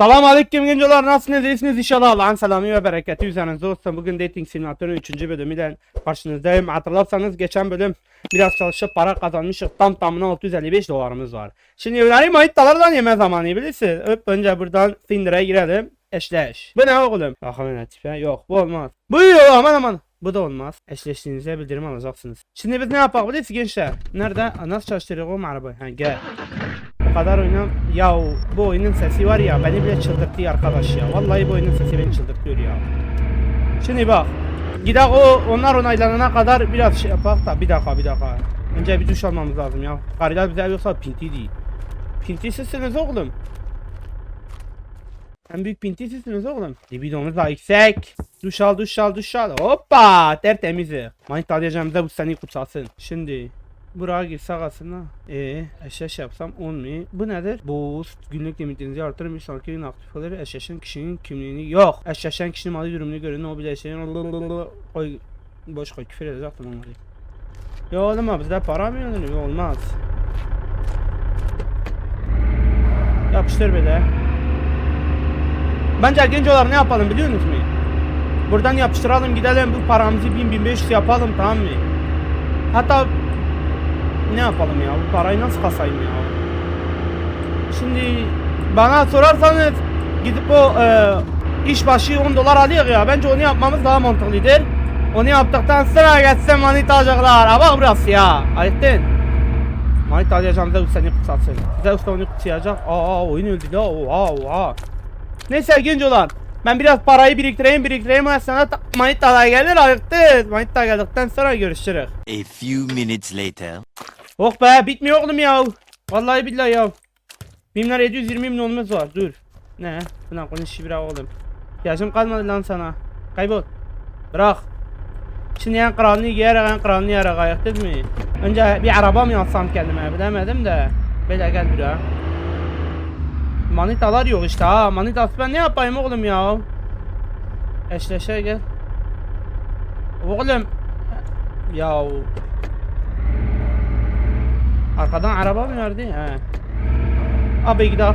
Selam aleyküm gençler nasılsınız iyisiniz inşallah Allah'ın selamı ve bereketi üzerinize olsun. Bugün Dating Simulator'un 3. bölümüyle karşınızdayım. Hatırlarsanız geçen bölüm biraz çalışıp para kazanmıştık. Tam tamına 655 dolarımız var. Şimdi öğreneyim manitalardan yeme zamanı bilirsiniz. Öp önce buradan Tinder'a girelim. Eşleş. Bu ne oğlum? Bakalım ne tipe? Yok bu olmaz. Bu yok aman aman. Bu da olmaz. Eşleştiğinizde bildirim alacaksınız. Şimdi biz ne yapalım bilirsiniz gençler? Nerede? Nasıl çalıştırıyor o arabayı? Ha gel. Kadar oyunum. Ya bu oyunun sesi var ya beni bile çıldırttı arkadaş ya. Vallahi bu oyunun sesi beni çıldırtıyor ya. Şimdi bak. Gidelim o onlar onaylanana kadar biraz şey yapak da bir dakika bir dakika. Önce bir duş almamız lazım ya. Karılar bize yoksa pinti değil. Pinti sizsiniz oğlum. En büyük pinti sizsiniz oğlum. Libidomuz da yüksek. Duş al duş al duş al. Hoppa tertemizi. Manita diyeceğim de bu seni kutsasın. Şimdi Buraya girsek aslında. Eee eşleş yapsam 10 mu? Bu nedir? Boost. Günlük limitinizi artırın. Bir sonraki gün aktif olur. Eşleşen kişinin kimliğini yok. Eşleşen kişinin mali durumunu görün. O bile eşleşen. Koy. Boş koy. Küfür edecektim onları. Ya oğlum abi bizde para mı yanıyor? Olmaz. Yapıştır bir de. Bence gencolar ne yapalım biliyor musunuz mu? Buradan yapıştıralım gidelim bu paramızı 1000-1500 yapalım tamam mı? Hatta ne yapalım ya bu parayı nasıl kasayım ya? Şimdi bana sorarsanız gidip o e, iş başı 10 dolar alıyor ya bence onu yapmamız daha mantıklıdır. Onu yaptıktan sonra geçse manita alacaklar. Bak burası ya. Ayettin. Manita alacağım Zeus seni kutsatsın. Zeus da onu kutsayacak. Aa oyun öldü la. Oha oha. Neyse gencolar. Ben biraz parayı biriktireyim biriktireyim. Sana manita da gelir ayıktı. Manita geldikten sonra görüşürüz. A few minutes later. Oh be bitmiyor oğlum ya. Vallahi billahi ya. Benimler 720 milyonumuz var. Dur. Ne? Buna konuş bırak oğlum. Yaşım kalmadı lan sana. Kaybol. Bırak. Şimdi en kralını giyerek en kralını yiyerek ayaktık mı? Önce bir araba mı alsam kendime bilemedim de. Böyle gel buraya. Manitalar yok işte ha. Manitası ben ne yapayım oğlum ya? Eşleşe gel. Oğlum. Ya Arkadan araba mı verdi? He. Abi gidelim.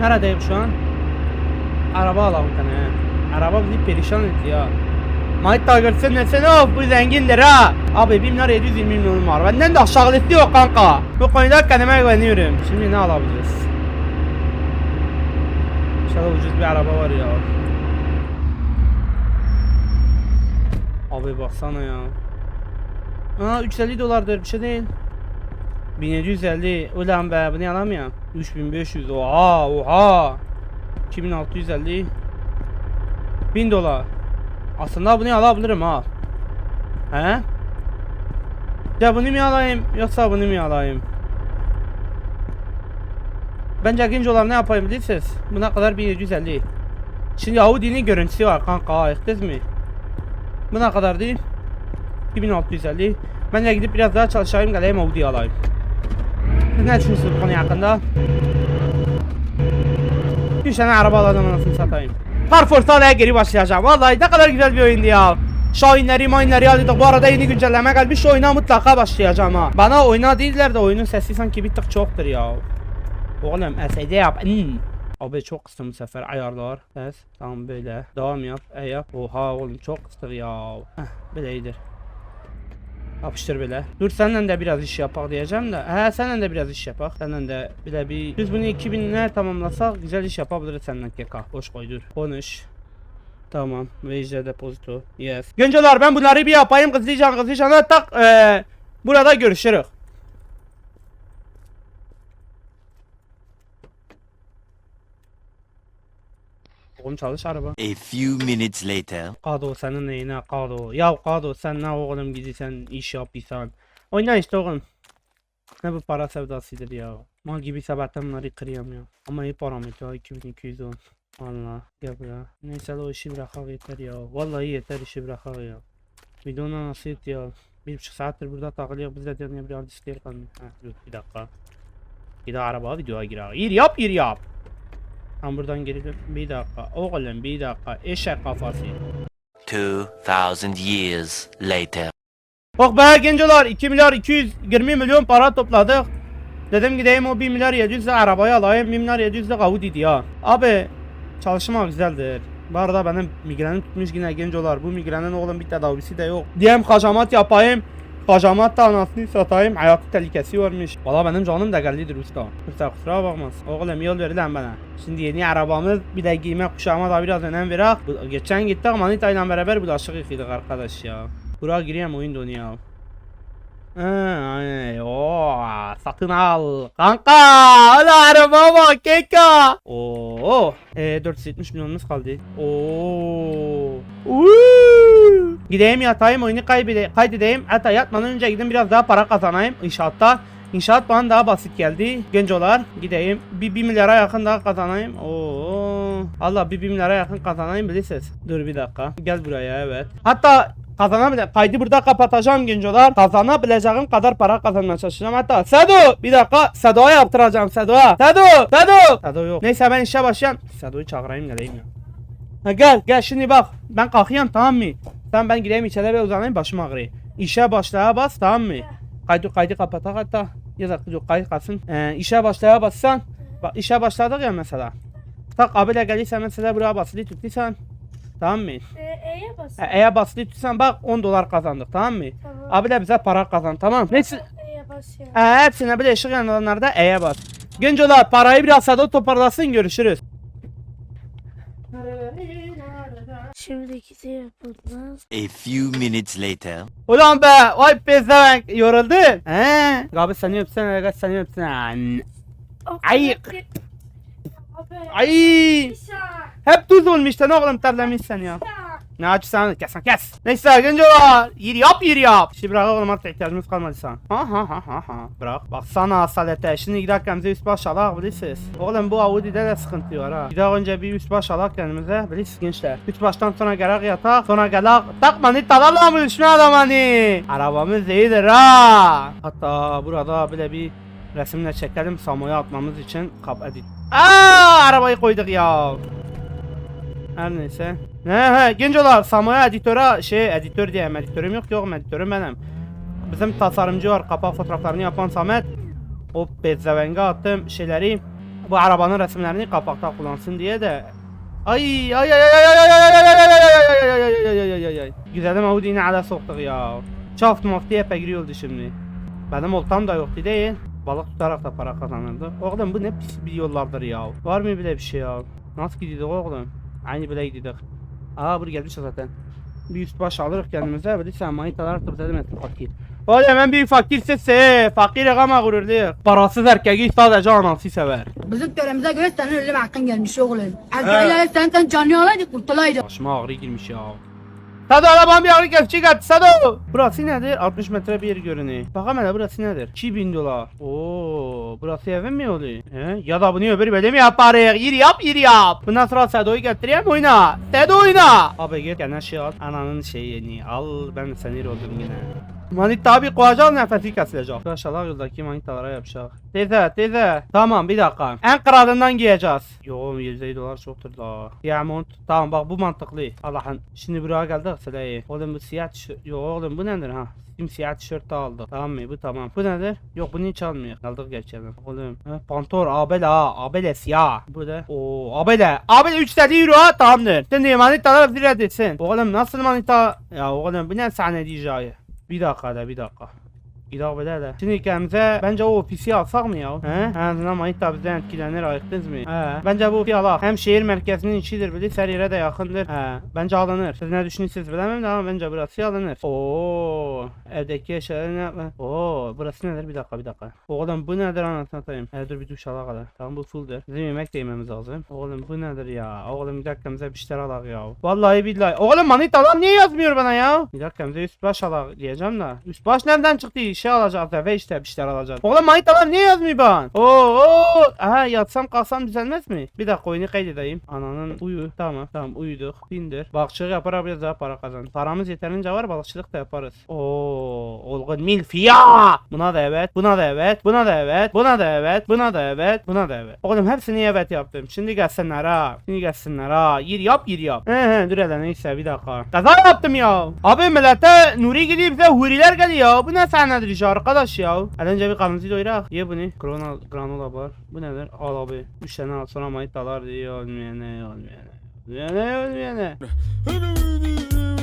Neredeyim şu an? Araba alalım tane. Araba bizi perişan etti ya. Daha görsen desene of bu zengindir ha. Abi benimler 720 milyon var. Benden de aşağılısı yok kanka. Bu konuda kendime güveniyorum. Şimdi ne alabiliriz? İnşallah ucuz bir araba var ya. Abi baksana ya. Aa 350 dolardır bir şey değil. 1750 ulan be bu ne alamıyorum 3500 oha oha. 2650 1000 dolar. Aslında bunu alabilirim ha? He? Ya bunu mu alayım yoksa bunu mu alayım Bence ikinci olan ne yapayım bilirsiniz? Buna kadar 1750 Şimdi Audi'nin görüntüsü var kanka ayıktınız mı Buna kadar değil 2650. Ben de gidip biraz daha çalışayım geleyim Audi alayım. Siz ne düşünüyorsunuz bu konu hakkında? Bir tane araba alacağım anasını satayım. Carrefour'da hala geri başlayacağım. Vallahi ne kadar güzel bir oyundu ya. Şahinleri mayınları aldık. Bu arada yeni güncelleme gelmiş. Oyuna mutlaka başlayacağım ha. Bana oyna değiller de oyunun sesi sanki bir tık çoktur ya. Oğlum SSD yap. Hmm. Abi çok kıstım bu sefer ayarlar. Ses. Tamam böyle. Devam yap. E yap. Oha oğlum çok kıstık ya. Heh, böyle iyidir. Yapıştır böyle. Dur senden de biraz iş yapak diyeceğim de. He senden de biraz iş yapak. Senden de bile bir biz bunu 2000'ler tamamlasak güzel iş yapabiliriz senden keka. Boş koy dur. Konuş. Tamam. Vecde depozito. Yes. Gençler ben bunları bir yapayım kızlayacağım kızlayacağım. Tak eee burada görüşürüz. Oğlum çalış araba. A few minutes later. Kado senin neyine Kado. Ya Kado sen ne oğlum gidiyorsun iş yapıyorsan. Oyna işte oğlum. Ne bu para sevdasıdır ya. Mal gibi sabahtan bunları kırıyorum ya. Ama iyi parametre ya 2210. Valla gel buraya. Neyse de o işi bırakalım yeter ya. Vallahi yeter işi bırakalım ya. Videonun nasıl et ya. Bir buçuk saattir burada takılıyor. Biz de dönüyor bir artist değil kan. Ha dur bir dakika. Bir daha araba videoya girer. Gir yap gir yap. Ben buradan geri dön. Bir dakika. Oğlum bir dakika. Eşek kafası. 2000 years later. Bak be gencolar 2 milyar 220 milyon para topladık. Dedim gideyim o 1 milyar 700 de arabayı alayım 1 milyar 700 de Audi'di ya. Abi çalışmak güzeldir. Bu arada benim migrenim tutmuş yine gencolar. Bu migrenin oğlum bir tedavisi de yok. Diyem hacamat yapayım. Hacamat da anasını satayım. Hayatı tehlikesi varmış. Valla benim canım da geldidir usta. Kimse kusura bakmaz. Oğlum yol verilen bana. Şimdi yeni arabamız bir de giyme kuşağıma da biraz önem verek. Geçen gittik Manita ile beraber bulaşık yıkıyorduk arkadaş ya. Buraya gireyim oyun dönüyor. Ay, o satın al. Kanka, hadi araba bak keka. Oo, e, 470 milyonumuz kaldı. Oo. Gideyim yatayım oyunu kaybede kaydedeyim. Hatta yatmadan önce gidin biraz daha para kazanayım inşaatta. İnşaat bana daha basit geldi. Gencolar gideyim. Bir 1 milyara yakın daha kazanayım. Oo. Allah bir 1 milyara yakın kazanayım bilirsiniz. Dur bir dakika. Gel buraya evet. Hatta kazanabile kaydı burada kapatacağım gencolar. Kazanabileceğim kadar para kazanmaya çalışacağım. Hatta Sedo bir dakika Sedo'ya yaptıracağım Sedo'ya. Sedo Sedo. Sedo yok. Neyse ben işe başlayayım. Sedo'yu çağırayım geleyim ya. Ha gel gel şimdi bak. Ben kalkıyorum tamam mı? Tamam ben gideyim içeri ve uzanayım başım ağrıyor. İşe başlaya bas tamam mı? Kaydı kaydı kapatak hatta. Ya da yok kayıt kalsın. Ee, işe başlaya bassan. Bak işe başladık ya mesela. Tak abiyle gelirse mesela buraya basılı tuttuysan. Tamam mı? E, E'ye bas. E, eğer basılı tutsan bak 10 dolar kazandık tamam mı? Tamam. Abi de bize para kazan tamam. Neyse. E'ye bas ya. E, hepsine bir de ışık yananlarda E'ye bas. Gencolar parayı biraz sada toparlasın görüşürüz. Şimdiki de yapılmaz. A few minutes later. Ulan be vay pezevenk yoruldun. He. Abi seni öpsene aga seni öpsene. Ay. Abi. Ay. Hep tuz olmuş ne oğlum terlemişsen ya. Ne açsan kes kes. Neyse gencolar yeri yap yeri yap. Şimdi bırak oğlum artık ihtiyacımız kalmadı sana. Ha ha ha ha ha. Bırak. Baksana asalete. Şimdi giderken bize üst baş alak bilirsiniz. Oğlum bu Audi'de de sıkıntı var ha. Daha önce bir üst baş alak kendimize. Bilirsiniz gençler. Üst baştan sonra gerek yatak. Sonra gelak. Takma ni tadamla mı düşme adam hani. Arabamız iyidir ha. Hatta burada bile bir resimle çekelim. Samoya atmamız için kap edit. Aa arabayı koyduk ya. Her neyse. Ne he gencolar Samoya editöre şey editör diyeyim editörüm yok yok editörüm benim. Bizim tasarımcı var kapak fotoğraflarını yapan Samet. O bezevenge attım şeyleri bu arabanın resimlerini kapakta kullansın diye de Ay ay ay ay ay ay ay ay ay ay ay ay ay ay Güzelim Audi yine ala soktuk ya. Çaft mafti epey giriyordu şimdi. Benim oltam da yoktu değil. Balık tutarak da para kazanırdı. Oğlum bu ne pis bir yollardır ya. Var mı bile bir şey ya? Nasıl gidiyorduk oğlum? Aynı bile gidiyorduk. Aa buraya gelmiş zaten. Bir üst baş alırız kendimize. De sen manitalar tutup dedim etsin fakir. Oğlum hemen bir fakir sesi. Fakir ama gururlu. Parasız erkeği sadece anası sever. Bizim töremize göre senin ölüm hakkın gelmiş oğlum. Azrail'e sen sen canlı alaydı kurtulaydı. Başıma ağrı girmiş ya. Sado arabam ağrı kesici kaç Sado. Burası nedir? 60 metre bir yer görünüyor. Bakalım hele burası nedir? 2000 dolar. Oo, burası evim mi oluyor? He? Ya da bunu öbür böyle mi yaparız? Yeri yap yeri yap. Bundan sonra Sado'yu getireyim oyna. Sado oyna. Abi git gene şey al. Ananın şeyini al. Ben seni oldum yine. Manita abi koyacağız nefesi kesilecek. Aşağılar yoldaki manitalara yapacak. Teyze teyze. Tamam bir dakika. En kralından giyeceğiz. Yo 150 dolar çoktur da. Ya mont. Tamam bak bu mantıklı. Allah'ın. Şimdi buraya geldik Sıla'yı. Oğlum bu siyah tişört. Yo oğlum bu nedir ha? Sim siyah tişört de aldık. Tamam mı? Bu tamam. Bu nedir? Yok bunu hiç almıyor. Aldık geçelim. Oğlum. Ha, Pantor abele ha. Abele siyah. Bu da. Oo abele. Abele 3 dedi euro ha. Tamamdır. Şimdi manitalar bir etsin. Oğlum nasıl manita? Ya oğlum bu ne sahne diyeceği? Bir dakika da bir dakika. İlavə edərlə. Şimdi Gəmzə, bəncə o ofisi alsaq mı ya? Hə? Hə, dinamayit da bizdən etkilənir, ayıqdınızmı? Hə, bəncə bu ofisi alaq. Həm şehir mərkəzinin içidir, bilir, sər yerə də yaxındır. Hə, bəncə alınır. Siz nə düşünürsünüz biləməm də, amma bəncə burası alınır. Oo, evdəki şeylər nə? Oo, burası nədir? Bir dakika, bir dakika. Oğlum bu nədir anasını atayım. Hə, dur bir duş alaq ala. Tamam bu fulldur. Bizim yemək də lazım. Oğlum bu nədir ya? Oğlum bir dakika bizə bir şeylər alaq ya. Vallahi billahi. Oğlum manitalar niye yazmıyor bana ya? Bir dakika bize üst baş alaq diyeceğim de. Üst baş nereden çıktı iş? Şey alacağız eve işte bir şeyler alacağız. Oğlum manitalar niye yazmıyor bana? Oo, oo. Aha yatsam kalksam düzelmez mi? Bir dakika oyunu kaydedeyim. Ananın uyu. Tamam tamam uyuduk. Bindir. Balıkçılık yaparak biraz daha para kazan. Paramız yeterince var balıkçılık da yaparız. Oo, olgun milf ya. Buna da evet. Buna da evet. Buna da evet. Buna da evet. Buna da evet. Buna da evet. Oğlum hepsini evet yaptım. Şimdi gelsinler ha. Şimdi gelsinler ha. Yir yap yir yap. He he dur hele neyse bir dakika. Kaza yaptım ya. Abi millete Nuri gidip bize huriler geliyor. Bu ne sahnedir işi arkadaş ya. El önce bir karnımızı doyurak. Ye bunu. Granola, granola var. Bu nedir? Al abi. 3 tane al sonra manitalar diye olmayana olmayana. Olmayana olmayana.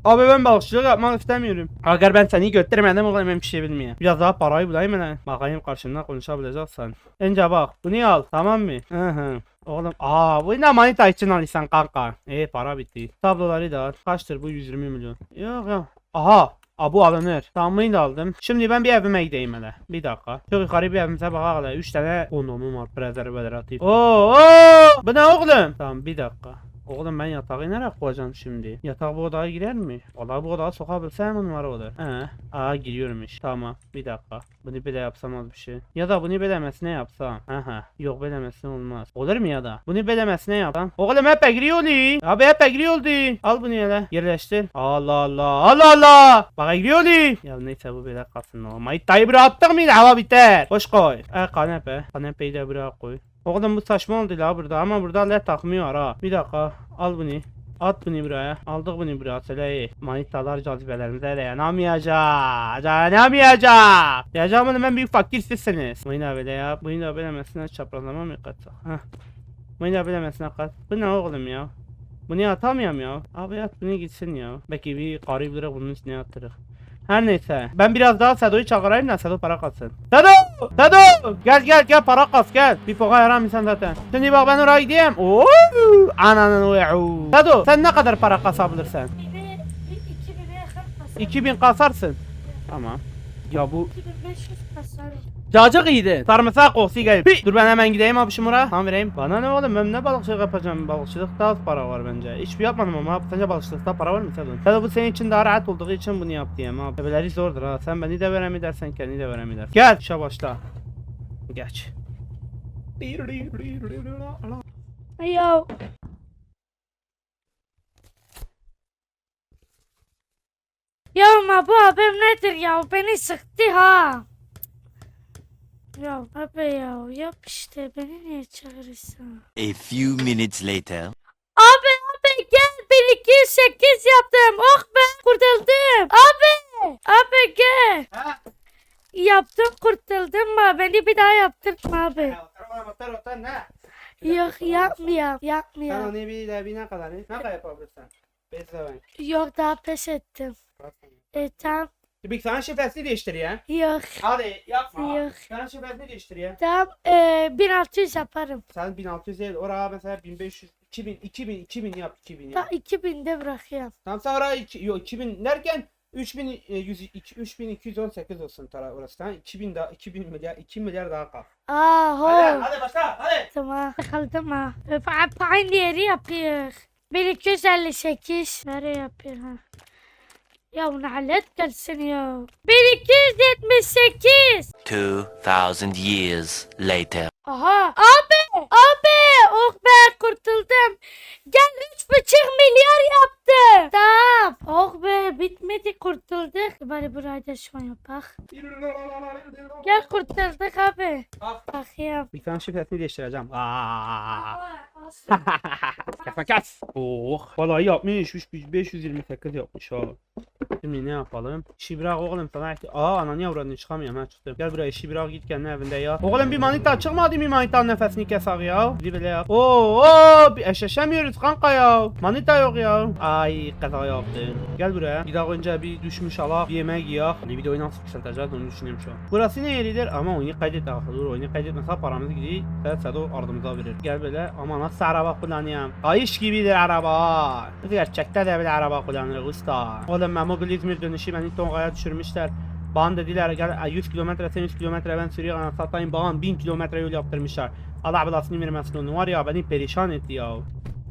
Abi ben balıkçılık yapmak istemiyorum. Agar ben seni götürmedim oğlum ben bir şey bilmiyorum. Biraz daha parayı bulayım hele. Bakayım karşımda konuşabileceksen. Önce bak bunu al tamam mı? Hı hı. Oğlum aa bu ne manita için alırsan kanka. İyi para bitti. Tabloları da al. Kaçtır bu 120 milyon. Yok yok. Aha. Aa bu alınır. Tamam bunu da aldım. Şimdi ben bir evime gideyim hele. Bir dakika. Çok yukarı bir evimize bakalım hele. 3 tane kondomum var. Prezervatif. Oo, oo. Bu ne oğlum? Tamam bir dakika. Oğlum ben yatağı nereye koyacağım şimdi? Yatak bu odaya girer mi? Valla bu odaya sokabilsem on numara olur. He. Aa giriyormuş. Tamam. Bir dakika. Bunu böyle yapsam az bir şey. Ya da bunu belemesine yapsam. Aha. Yok belemesine olmaz. Olur mu ya da? Bunu belemesine yapsam. Oğlum hep giriyor oldu. Abi hep giriyor oldu. Al bunu hele. Yerleştir. Allah Allah. Allah Allah. Bak giriyor oldu. Ya neyse bu böyle kalsın. Mayı dayı bıraktık mıydı? Hava biter. Hoş koy. E kanepe. Kanepeyi de bırak koy. Oğlum bu saçma oldu la burada ama burada led takmıyor ha. Bir dakika al bunu. At bunu buraya. Aldık bunu buraya. Söyle manitalar cazibelerimize dayanamayacak. Dayanamayacak. Diyeceğim bunu ben büyük fakir sizsiniz. Bunu da böyle yap. Bunu da belemesine çaprazlama mı katsak? Heh. Bunu da belemesine kat. Bu ne oğlum ya? Bunu atamıyorum ya. Abi at bunu gitsin ya. Belki bir karı bile bunun içine yatırır. Her neyse. Ben biraz daha Sedo'yu çağırayım da Sedo para katsın. Sedo! Sedo! Gel gel gel para kas gel. Bir poka yaramıyorsun zaten. Şimdi bak ben oraya gideyim. Oo! Ananın uyu. Sedo sen ne kadar para kasabilirsin? Bir de 2000'e yakın kasar. 2000 kasarsın. Tamam. Ya bu 2500 kasar. Cacık iyiydi. Sarımsak kokusu geldi. Dur ben hemen gideyim abi şımıra. Tamam vereyim. Bana ne oğlum ben ne balıkçılık yapacağım. Balıkçılıkta az para var bence. Hiçbir yapmadım ama sence balıkçılıkta para var mı Sedo? Sedo bu senin için daha rahat olduğu için bunu yap diyeyim abi. Bebeleri zordur ha. Sen beni de veremi dersen kendi de veremi dersin. Gel. İşe başla. Geç. Ya. Ya ama bu abim nedir ya? Beni sıktı ha. Ya abi ya yap işte beni niye çağırırsın? A few minutes later. Abi abi gel 1208 yaptım. Oh be kurtuldum. Abi abi gel. Ha? Yaptım kurtuldum mu? Beni bir daha yaptırtma abi. ne? Yok yapmıyorum Sen yapmıyorum. onu bir de bir ne kadar ne kadar yapabilirsen. Bezle Yok daha pes ettim. ben. E tamam. Bir sana şifresini değiştir ya. Yok. Hadi yapma. Yok. Sana şifresini değiştir ya. Tamam e, 1600 yaparım. Sen 1600 değil. Oraya mesela 1500, 2000, 2000, 2000 yap 2000 Ta ya. 2000'de bırakıyorum. Tamam sen oraya iki- yok 2000 derken 3100 iki- 3218 olsun tara orası. Tamam 2000 daha 2000 milyar 2 milyar daha kal. Aa Hadi ho. hadi başla hadi. Tamam. Kaldım ha. Öf, aynı yeri yapıyor. 1258. Nereye yapıyor ha? Ya nalet gelsin ya. 1278. 2000 years later. Aha. Abi. Abi. Oh be kurtuldum. Gel üç buçuk milyar yaptım. Tamam. Oh be bitmedi kurtulduk. Bari burayı da şu an yapak. Gel kurtulduk abi. Bakayım. Bir tane şifresini değiştireceğim. Aa. Kesme kes. Oh. Vallahi yapmış. 3528 yapmış ha. Şimdi ne yapalım? İşi bırak oğlum sana ihti- Aa ananı yavranı çıkamıyorum ha çıktım. Gel buraya işi bırak git kendi evinde ya. Oğlum bir manita çıkmadı mı manitanın nefesini keser ya. Bir böyle yap. Oo, oo bir eşleşemiyoruz kanka ya. Manita yok ya. Ay kaza yaptın. Gel buraya. Bir daha önce bir düşmüş ala bir yemek yiyor. Hani videoyu nasıl yükselteceğiz onu düşünüyorum şu an. Burası ne yeridir ama oyunu kaydet daha. Dur oyunu kaydetmezse paramız gidiyor. Sen Sado ardımıza verir. Gel böyle ama nasıl araba kullanıyorum. Kayış gibidir araba. Gerçekte de bir araba kullanırız usta. Oğlum ben mobil İzmir dönüşü beni Tonga'ya düşürmüşler. Bana dediler gel ay, 100 kilometre sen 100 kilometre ben sürüyorum anasını satayım bana 1000 kilometre yol yaptırmışlar. Allah belasını vermesin onu var ya beni perişan etti ya.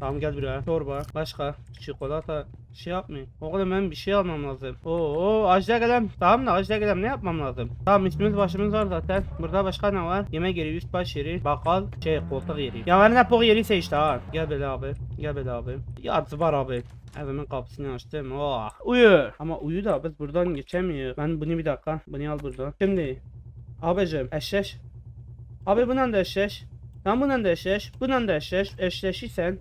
Tamam gel buraya. Çorba. Başka. Çikolata. Şey yapmayın. Oğlum ben bir şey almam lazım. Oo, acıda gelem. Tamam da acıda gelem ne yapmam lazım? Tamam üstümüz başımız var zaten. Burada başka ne var? Yemek yeri, üst baş yeri, bakkal, şey koltuk yeri. Ya ben ne pok yeri seçti ha. Gel böyle abi. Gel böyle abi. Ya var abi. Evimin kapısını açtım. Oh. Uyu. Ama uyu da biz buradan geçemiyoruz. Ben bunu bir dakika. Bunu al buradan. Şimdi. Abicim eşleş. Abi bundan da eşleş. Sen bundan da eşleş. Bundan da eşleş. Eşleşirsen.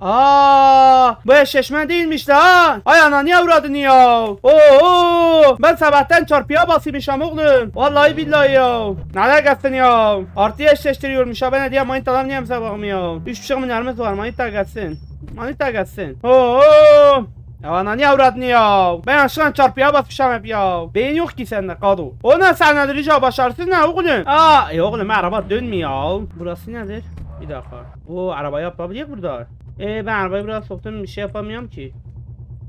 Aa, bu eşleşme değilmiş lan. Ay ana niye avradın ya? Oo, ben sabahtan çarpıya basıymışım oğlum. Vallahi billahi ya. Ne alakasın ya? Artıya eşleştiriyormuş ha ben hediye manitalar niye sabahım ya? Üç buçuk milyarımız var manita gelsin. Manita gelsin. Oo. Ya ana niye avradın ya? Ben aşkına çarpıya basmışım hep ya. Beyin yok ki sende kadu. O ne sen rica başarısız ne oğlum? Aa, e oğlum araba dönmüyor. Burası nedir? Bir dakika. O araba yapabiliyor burada. E ben arabayı biraz soktum bir şey yapamıyorum ki.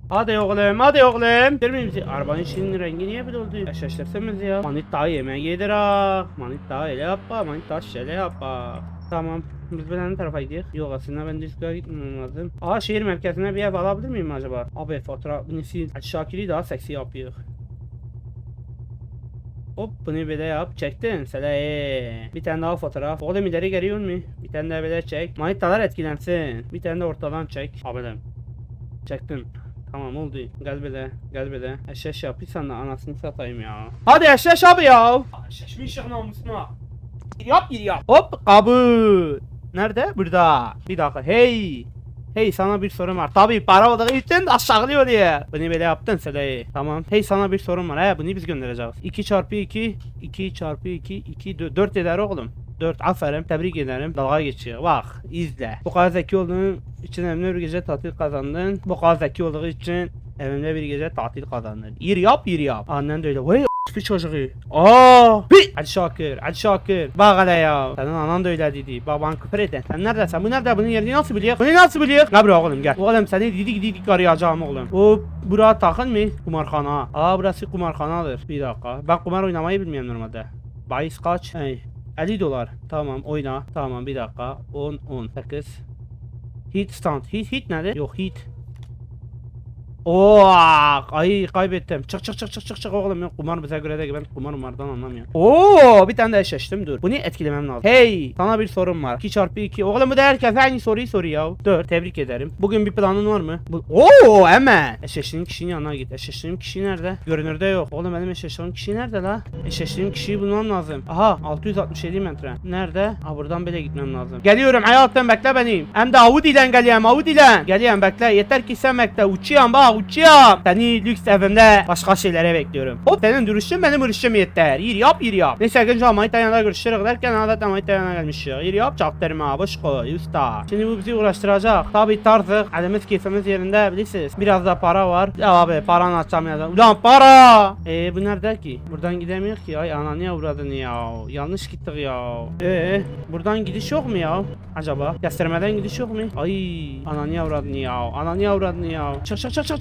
Hadi oğlum hadi oğlum. Görmüyor musun? Arabanın şeyinin rengi niye böyle oldu? Yaşaştırsanız ya. Manita yemeğe yedir ha. Manita öyle yapma. Manita şöyle yapma. Tamam. Biz böyle ne tarafa gidiyoruz? Yok aslında ben düz yola gitmem lazım. Aa şehir merkezine bir ev alabilir miyim acaba? Abi fotoğraf nesi? Şakir'i daha seksi yapıyor. Hop bunu böyle yap. Çektin. Sele. Bir tane daha fotoğraf. Oğlum ileri geliyor mu? Bir tane daha böyle çek. Manitalar etkilensin. Bir tane de ortadan çek. Abilerim. Çektim. Tamam oldu. Gel böyle. Gel böyle. Eşeş yapıysan da anasını satayım ya. Hadi eşeş abi ya. Eşeş mi işin namusuna? Yap gir yap. Hop kabul. Nerede? Burada. Bir dakika. Hey. Hey sana bir sorum var. Tabii para olduğu için aşağılıyor diye. Bunu böyle yaptın Seleyi. Tamam. Hey sana bir sorum var. He bunu biz göndereceğiz. 2 çarpı 2. 2 çarpı 2. 2 4 eder oğlum. 4 aferin tebrik ederim dalga geçiyor bak izle bu kadar zeki olduğun için evimde bir gece tatil kazandın bu kadar zeki olduğu için evimde bir gece tatil kazandın yir yap yir yap annen de öyle vay bir çocuğu aa bir hadi Şakir hadi Şakir bak hele ya senin anan da öyle dedi baban küfür eden sen neredesin bu nerede bunun yerini nasıl biliyor bunu nasıl biliyor gel buraya oğlum gel oğlum seni didik didik arayacağım oğlum o buraya takın mı kumarhana aa burası kumarhanadır bir dakika ben kumar oynamayı bilmiyorum normalde Bahis kaç? Hey. 50 dolar. Tamam oyna. Tamam bir dakika. 10 10 8. Hit stand. Hit hit nedir? Yok hit. Oo, ay kaybettim. Çık çık çık çık çık çık oğlum yok kumar bize göre değil ben kumar umardan anlamıyorum. Oo bir tane de eşleştim dur. Bunu etkilemem lazım. Hey sana bir sorum var. 2 çarpı 2. Oğlum bu da herkes aynı soruyu soruyor. Dur tebrik ederim. Bugün bir planın var mı? Bu... Oo hemen. Eşleştiğin kişinin yanına git. Eşleştiğim kişi nerede? Görünürde yok. Oğlum benim eşleştiğim kişi nerede la? Eşleştiğim kişiyi bulmam lazım. Aha 667 metre. Nerede? Ha buradan böyle gitmem lazım. Geliyorum hayatım bekle beni. Hem de Audi ile geliyorum Audi ile. Geliyorum bekle. Yeter ki sen bekle. Uçuyorum bak uçuyorum. Seni lüks evimde başka şeylere bekliyorum. Hop senin duruşun benim duruşum yeter. Yir yap yir yap. Neyse önce Amayta yanına görüşürüz derken zaten Amayta yanına gelmiş. Yir yap çaktırma boş koy usta. Şimdi bu bizi uğraştıracak. Tabi tarzı elimiz keyfimiz yerinde bilirsiniz. Biraz da para var. Ya abi paranı açamayacağım. Ulan para. Eee bu nerede ki? Buradan gidemiyor ki. Ay ana niye uğradın ya? Yanlış gittik ya. Eee buradan gidiş yok mu ya? Acaba? Göstermeden gidiş yok mu? Ay ana niye uğradın ya? Ana niye uğradın ya? Çık çık çık çık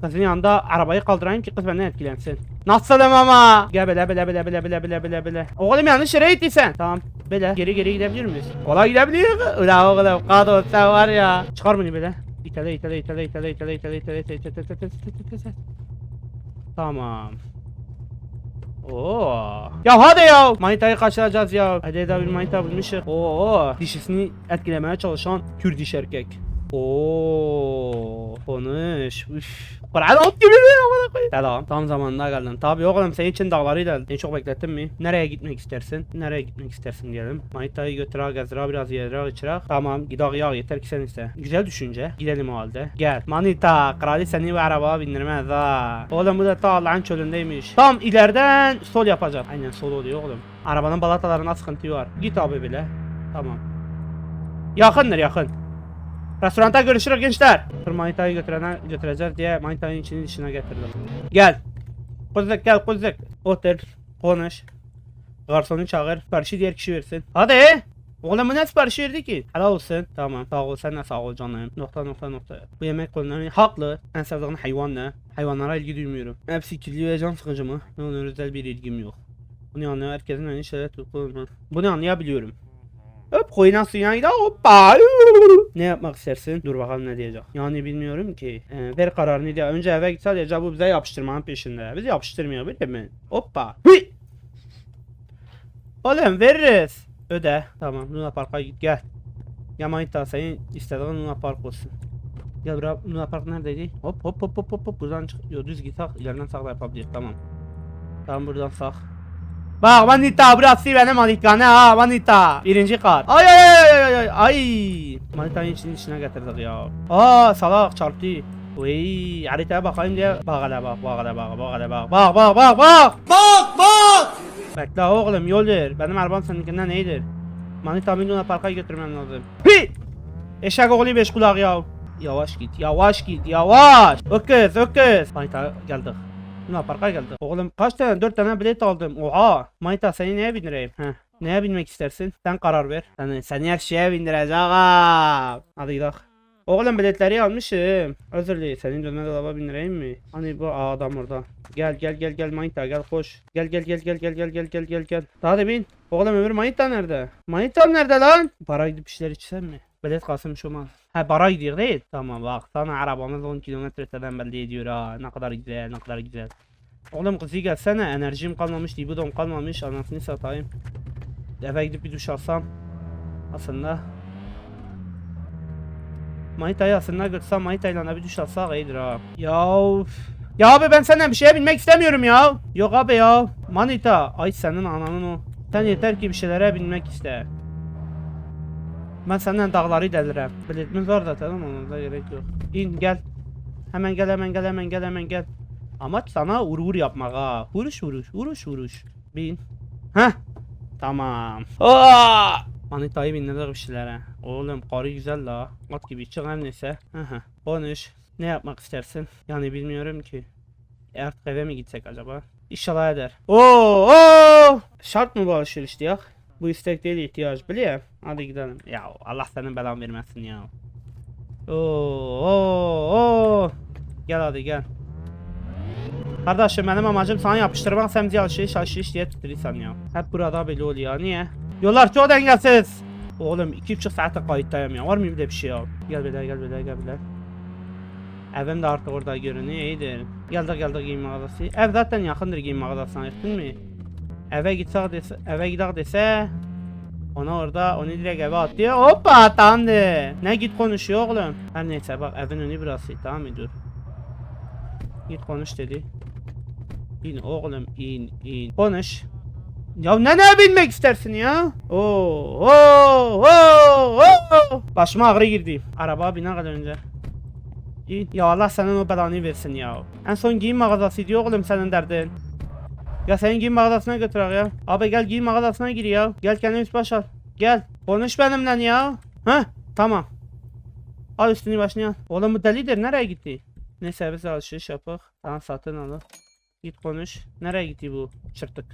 Kızın yanında arabayı kaldırayım ki kız benden etkilensin. Nasılım ama? Gel bile bile bile bile bile bile bile bile. Oğlum yanlış yere gittiysen. Tamam. Bile geri geri gidebilir miyiz? Kolay gidebiliyor. Ula oğlum kadın sen var ya. Çıkar bunu bile. İtele itele itele itele itele itele itele itele itele itele itele Tamam. Oo. Ya hadi ya. Manitayı kaçıracağız ya. Hadi de bir manita bulmuşuz. Oo. Dişisini etkilemeye çalışan Kürt iş erkek. Oo. Konuş. Üf. Kur'an ot gibi bir amına koyayım. Selam. Tam zamanında geldin. Tabii oğlum senin için dağları. Seni çok beklettim mi? Nereye gitmek istersin? Nereye gitmek istersin diyelim. Manitayı götür al gezdir biraz yedire içirak. Tamam gidak ya yeter ki sen iste. Güzel düşünce. Gidelim o halde. Gel. Manita kralı seni bu arabaya bindirmez ha. Oğlum bu da ta Allah'ın çölündeymiş. Tam ileriden sol yapacağım. Aynen sol oluyor oğlum. Arabanın balatalarına sıkıntı var. Git abi bile. Tamam. Yakındır yakın. Restoranda görüşürüz gençler. Dur manitayı götürene götüreceğiz diye manitayın içini dışına getirdim. Gel. Kuzuk gel kuzuk. Otur. Konuş. Garsonu çağır. Siparişi diğer kişi versin. Hadi. Oğlum ne siparişi verdi ki? Helal olsun. Tamam. Sağ ol. Sen de sağ ol canım. Nokta nokta nokta. Bu yemek konuları haklı. En sevdiğin hayvan ne? Hayvanlara ilgi duymuyorum. Hepsi kirli ve can sıkıcı mı? Olur özel bir ilgim yok. Bunu anlayan herkesin aynı şeyler tutulmaz. Bunu anlayabiliyorum. Hop koyuna gider hoppa. Ne yapmak istersin? Dur bakalım ne diyecek. Yani bilmiyorum ki. Ee, ver kararını diye. Önce eve git sadece bu bize yapıştırmanın peşinde. Bizi yapıştırmıyor biliyor musun? Hoppa. Hıy! Oğlum veririz. Öde. Tamam Luna Park'a git gel. Yamayita senin istediğin Luna Park olsun. Gel bura Luna Park neredeydi? Hop hop hop hop hop hop buradan çık. Düz git tak ileriden sağda yapabiliriz tamam. Tamam buradan sağ. Bak Manita burası benim malikane ha Manita. Birinci kat. Ay ay ay ay ay ay ay. Manita'nın içinin içine getirdik ya. Aa salak çarptı. Uy haritaya bakayım diye. Bak hele bak bak hele bak bak hele bak. Bak bak bak bak. Bak bak. Bekle oğlum yol ver. Benim arabam seninkinden iyidir. Manita'mı Luna Park'a götürmem lazım. Hi! Eşek oğlu beş kulak ya. Yavaş git, yavaş git, yavaş. Öküz, öküz. Manita geldik. Luna Park'a geldik. Oğlum kaç tane? Dört tane bilet aldım. Oha. Manita seni neye bindireyim? Heh. Neye binmek istersin? Sen karar ver. Seni, seni her şeye bindireceğim. Hadi gidelim. Oğlum biletleri almışım. Özür dilerim. Senin dönme dolaba bindireyim mi? Hani bu adam orada. Gel gel gel gel Manita gel koş. Gel gel gel gel gel gel gel gel gel gel. Hadi bin. Oğlum öbür Manita nerede? Manita nerede lan? Bara gidip bir şeyler içsem mi? Bilet kalsın olmaz. Ha bara gidiyor değil. Tamam bak sana arabamız 10 kilometreden belli ediyor ha. Ne kadar güzel ne kadar güzel. Oğlum kızı gelsene enerjim kalmamış libidom kalmamış anasını satayım. Eve gidip bir duş alsam. Aslında. Manita'yı aslında görsem Manita'yla bir duş alsak iyidir ha. Ya üf. Ya abi ben senden bir şeye binmek istemiyorum ya. Yok abi ya. Manita. Ay senin ananın o. Sen yeter ki bir şeylere binmek iste. Ben senden dağları delirem. Biletimiz var zaten ama ona gerek yok. İn gel. Hemen gel hemen gel hemen gel hemen gel. Amaç sana vur yapmak ha. Vuruş vuruş vuruş vuruş. Bin. Heh. Tamam. Aa! Manitayı bindirdik bir şeylere. Oğlum karı güzel la. At gibi çık her neyse. Aha. Konuş. Ne yapmak istersin? Yani bilmiyorum ki. Artık eve mi gitsek acaba? İnşallah eder. Oo, oo! Şart mı bu alışveriş ya? Bu istek değil ihtiyaç biliyor. Hadi gidelim. Ya Allah senin belanı vermesin ya. Oo, oo, oo. Gel hadi gel. Kardeşim benim amacım sana yapıştırmak sen bizi alışveriş alışveriş diye tutuyorsan ya. Hep burada böyle oluyor niye? Yollar çok dengesiz. Oğlum iki buçuk saate kayıttayım ya. Var mı de bir şey ya? Gel bile gel bile gel bile. Evim de artık orada görünüyor iyidir. Geldik geldik giyim mağazası. Ev zaten yakındır giyim mağazasına yakın mı? Eve gitsek dese, eve gidelim dese ona orada onu direkt eve atıyor. Hoppa tamamdır. Ne git konuşuyor oğlum. Her neyse bak evin önü burası tamam mı dur. Git konuş dedi. İn oğlum in in. Konuş. Ya ne ne bilmek istersin ya? Oo oo oo oo. Başıma ağrı girdi. Araba bine kadar önce. İn. Ya Allah senin o belanı versin ya. En son giyim mağazası diyor oğlum senin derdin. Ya senin giyim mağazasına götür ya. Abi gel giyim mağazasına gir ya. Gel kendin üst baş al. Gel. Konuş benimle ya. Ha? Tamam. Al üstünü başını al. Oğlum bu delidir. Nereye gitti? Neyse biz alışveriş yapak. Tamam satın al. Git konuş. Nereye gitti bu çırtık?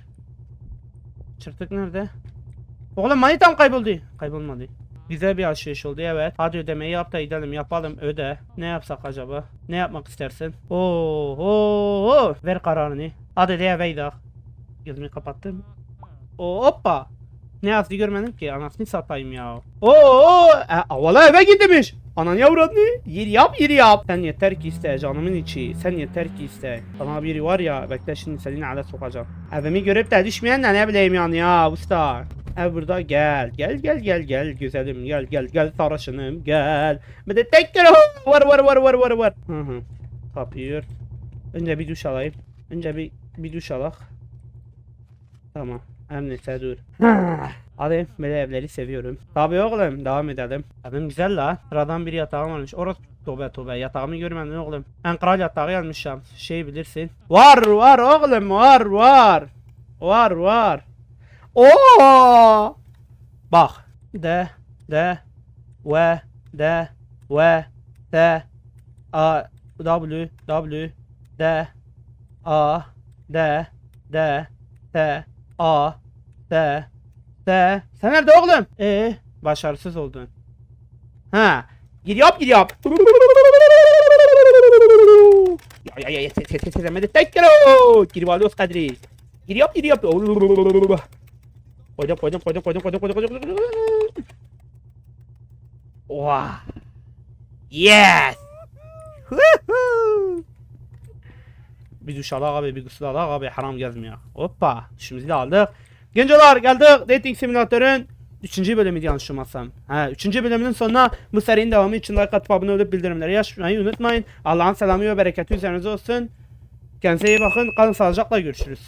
Çırtık nerede? Oğlum manitam kayboldu. Kaybolmadı. Güzel bir alışveriş oldu evet. Hadi ödemeyi yap da gidelim yapalım öde. Ne yapsak acaba? Ne yapmak istersin? Oo, oo. Ver kararını. Hadi de eve gidelim. Gözümü kapattım. Oo, hoppa. Ne yazdı görmedim ki anasını satayım ya. Oo, oo. E, valla eve gitmiş. Anan yavradını. Yer yap yer yap. Sen yeter ki iste canımın içi. Sen yeter ki iste. Sana biri var ya bekle şimdi seni ale sokacağım. Evimi görüp de düşmeyen de ne bileyim yani ya usta. Ev burada gel. Gel gel gel gel güzelim gel gel gel sarışınım gel. Bir de tek var var var var var var. Hı hı. Kapıyor. Önce bir duş alayım. Önce bir bir duş alak. Tamam. Hem neyse dur. Hadi böyle evleri seviyorum. Tabii oğlum devam edelim. Evim güzel la. Sıradan bir yatağım varmış. Orası tobe tobe yatağımı görmedin oğlum. En kral yatağı yapmışım. Şey bilirsin. Var var oğlum var var. Var var. Oo! Bak. D D V D V T A W W D A D D T A D D Sen nerede oğlum? Ee, başarısız oldun. Ha, gidiyor gidiyor. Ya ya ya ya ses ses ses ses tek kere. Giri alıyoruz kadri. Gidiyor gidiyor. Koydum koydum koydum koydum koydum koydum koydum koydum. Oha. Yes. bir duş alak abi bir gusül alak abi haram gezmiyor. Hoppa duşumuzu da aldık. Gencolar geldik dating simülatörün 3. bölümüydü yanlış olmasam. Ha, 3. bölümünün sonuna bu serinin devamı için like atıp abone olup bildirimleri açmayı unutmayın. Allah'ın selamı ve bereketi üzerinize olsun. Kendinize iyi bakın. Kalın sağlıcakla görüşürüz.